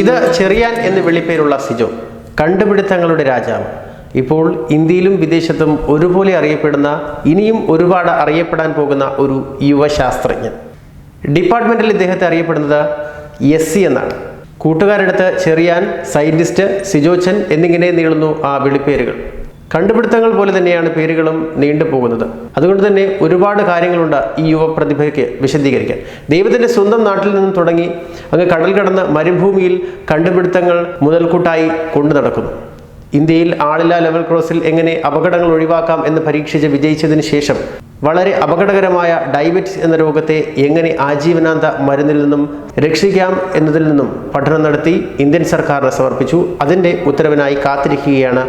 ഇത് ചെറിയാൻ എന്ന് വിളിപ്പേരുള്ള സിജോ കണ്ടുപിടുത്തങ്ങളുടെ രാജാവ്. ഇപ്പോൾ ഇന്ത്യയിലും വിദേശത്തും ഒരുപോലെ അറിയപ്പെടുന്ന ഇനിയും ഒരുപാട് അറിയപ്പെടാൻ പോകുന്ന ഒരു യുവശാസ്ത്രജ്ഞൻ. ഡിപ്പാർട്ട്മെന്റിൽ ഇദ്ദേഹത്തെ അറിയപ്പെടുന്നത് എസ് സി എന്നാണ്. കൂട്ടുകാരടുത്ത് ചെറിയാൻ സയന്റിസ്റ്റ് സിജോച്ചൻ എന്നിങ്ങനെ നീളുന്നു ആ വിളിപ്പേരുകൾ. കണ്ടുപിടുത്തങ്ങൾ പോലെ തന്നെയാണ് പേരുകളും നീണ്ടുപോകുന്നത് അതുകൊണ്ട് തന്നെ ഒരുപാട് കാര്യങ്ങളുണ്ട് ഈ യുവ പ്രതിഭയ്ക്ക് വിശദീകരിക്കാൻ. ദൈവത്തിന്റെ സ്വന്തം നാട്ടിൽ നിന്നും തുടങ്ങി അങ്ങ് കടൽ കടന്ന് മരുഭൂമിയിൽ കണ്ടുപിടുത്തങ്ങൾ മുതൽക്കൂട്ടായി കൊണ്ടു നടക്കുന്നു. ഇന്ത്യയിൽ ആളില്ലാ ലെവൽ ക്രോസിൽ എങ്ങനെ അപകടങ്ങൾ ഒഴിവാക്കാം എന്ന് പരീക്ഷിച്ച് വിജയിച്ചതിന് ശേഷം വളരെ അപകടകരമായ ഡയബറ്റിസ് എന്ന രോഗത്തെ എങ്ങനെ ആജീവനാന്ത മരുന്നിൽ നിന്നും രക്ഷിക്കാം എന്നതിൽ നിന്നും പഠനം നടത്തി ഇന്ത്യൻ സർക്കാരിന് സമർപ്പിച്ചു. അതിന്റെ ഉത്തരവിനായി കാത്തിരിക്കുകയാണ്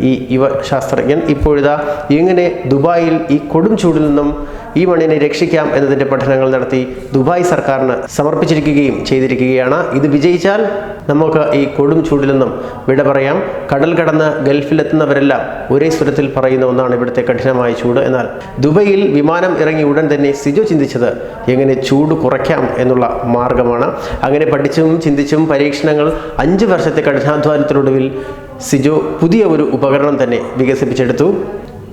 ഈ യുവ ശാസ്ത്രജ്ഞൻ. ഇപ്പോഴിതാ എങ്ങനെ ദുബായിൽ ഈ കൊടും ചൂടിൽ നിന്നും ഈ മണ്ണിനെ രക്ഷിക്കാം എന്നതിന്റെ പഠനങ്ങൾ നടത്തി ദുബായ് സർക്കാരിന് സമർപ്പിച്ചിരിക്കുകയും ചെയ്തിരിക്കുകയാണ്. ഇത് വിജയിച്ചാൽ നമുക്ക് ഈ കൊടും ചൂടിൽ നിന്നും വിട പറയാം. കടൽ കടന്ന് ഗൾഫിലെത്തുന്നവരെല്ലാം ഒരേ സ്വരത്തിൽ പറയുന്ന ഒന്നാണ് ഇവിടുത്തെ കഠിനമായ ചൂട്. എന്നാൽ ദുബൈയിൽ വിമാനം ഇറങ്ങി ഉടൻ തന്നെ സിജു ചിന്തിച്ചത് എങ്ങനെ ചൂട് കുറയ്ക്കാം എന്നുള്ള മാർഗമാണ്. അങ്ങനെ പഠിച്ചും ചിന്തിച്ചും പരീക്ഷണങ്ങൾ അഞ്ച് വർഷത്തെ കഠിനാധ്വാനത്തിനൊടുവിൽ സിജു പുതിയ ഒരു ഉപകരണം തന്നെ വികസിപ്പിച്ചെടുത്തു.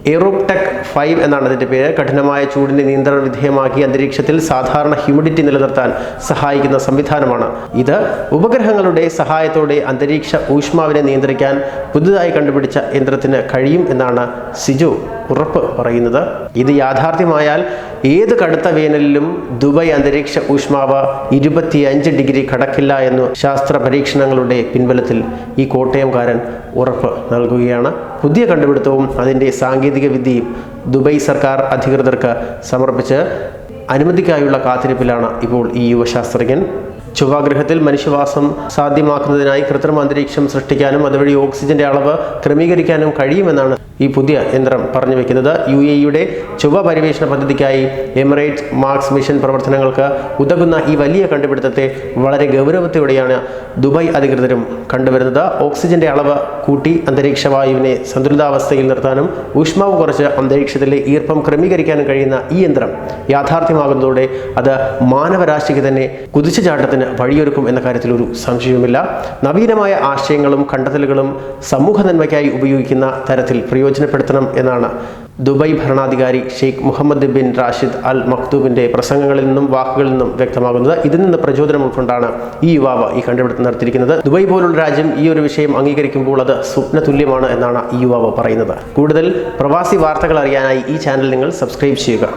എറോപ്ടെക് ഫൈവ് എന്നാണ് അതിന്റെ പേര്. കഠിനമായ ചൂടിനെ നിയന്ത്രണ വിധേയമാക്കി അന്തരീക്ഷത്തിൽ സാധാരണ ഹ്യൂമിഡിറ്റി നിലനിർത്താൻ സഹായിക്കുന്ന സംവിധാനമാണ് ഇത്. ഉപഗ്രഹങ്ങളുടെ സഹായത്തോടെ അന്തരീക്ഷ ഊഷ്മാവിനെ നിയന്ത്രിക്കാൻ പുതുതായി കണ്ടുപിടിച്ച യന്ത്രത്തിന് കഴിയും എന്നാണ് സിജു ഉറപ്പ് പറയുന്നത്. ഇത് യാഥാർത്ഥ്യമായാൽ ഏത് കടുത്ത വേനലിലും ദുബായ് അന്തരീക്ഷ ഊഷ്മാവ് ഇരുപത്തിയഞ്ച് ഡിഗ്രി കടക്കില്ല എന്ന് ശാസ്ത്ര പരീക്ഷണങ്ങളുടെ പിൻബലത്തിൽ ഈ കോട്ടയംകാരൻ ഉറപ്പ് നൽകുകയാണ്. പുതിയ കണ്ടുപിടുത്തവും അതിന്റെ സാങ്കേതിക വിദ്യയും ദുബായ് സർക്കാർ അധികൃതർക്ക് സമർപ്പിച്ച് അനുമതിക്കായുള്ള കാത്തിരിപ്പിലാണ് ഇപ്പോൾ ഈ യുവശാസ്ത്രജ്ഞൻ ചൊവ്വാഗ്രഹത്തിൽ മനുഷ്യവാസം സാധ്യമാക്കുന്നതിനായി കൃത്രിമ അന്തരീക്ഷം സൃഷ്ടിക്കാനും അതുവഴി ഓക്സിജന്റെ അളവ് ക്രമീകരിക്കാനും കഴിയുമെന്നാണ് ഈ പുതിയ യന്ത്രം പറഞ്ഞു വെക്കുന്നത്. യു എ യുടെ ചൊവ്വ പര്യവേഷണ പദ്ധതിക്കായി എമിറേറ്റ് മാർക്സ് മിഷൻ പ്രവർത്തനങ്ങൾക്ക് ഉതകുന്ന ഈ വലിയ കണ്ടുപിടുത്തത്തെ വളരെ ഗൗരവത്തോടെയാണ് ദുബായ് അധികൃതരും കണ്ടുവരുന്നത്. ഓക്സിജന്റെ അളവ് കൂട്ടി അന്തരീക്ഷ വായുവിനെ സന്തുലിതാവസ്ഥയിൽ നിർത്താനും ഊഷ്മാവ് കുറച്ച് അന്തരീക്ഷത്തിലെ ഈർപ്പം ക്രമീകരിക്കാനും കഴിയുന്ന ഈ യന്ത്രം യാഥാർത്ഥ്യമാകുന്നതോടെ അത് മാനവരാശിക്ക് തന്നെ കുതിച്ചുചാട്ടത്തിന് വഴിയൊരുക്കും എന്ന കാര്യത്തിൽ ഒരു സംശയവുമില്ല. നവീനമായ ആശയങ്ങളും കണ്ടെത്തലുകളും സമൂഹ നന്മയ്ക്കായി ഉപയോഗിക്കുന്ന തരത്തിൽ പ്രയോജനപ്പെടുത്തണം എന്നാണ് ദുബായ് ഭരണാധികാരി Sheikh Mohammed bin Rashid al മക്തൂബിന്റെ പ്രസംഗങ്ങളിൽ നിന്നും വാക്കുകളിൽ നിന്നും വ്യക്തമാകുന്നത്. ഇതിൽ നിന്ന് പ്രചോദനം ഉൾക്കൊണ്ടാണ് ഈ യുവാവ് ഈ കണ്ടുപിടുത്തം നടത്തിയിരിക്കുന്നത്. ദുബായ് പോലുള്ള രാജ്യം ഈ ഒരു വിഷയം അംഗീകരിക്കുമ്പോൾ അത് സ്വപ്നതുല്യമാണ് എന്നാണ് ഈ യുവാവ് പറയുന്നത്. കൂടുതൽ പ്രവാസി വാർത്തകൾ അറിയാനായി ഈ ചാനൽ നിങ്ങൾ സബ്സ്ക്രൈബ് ചെയ്യുക.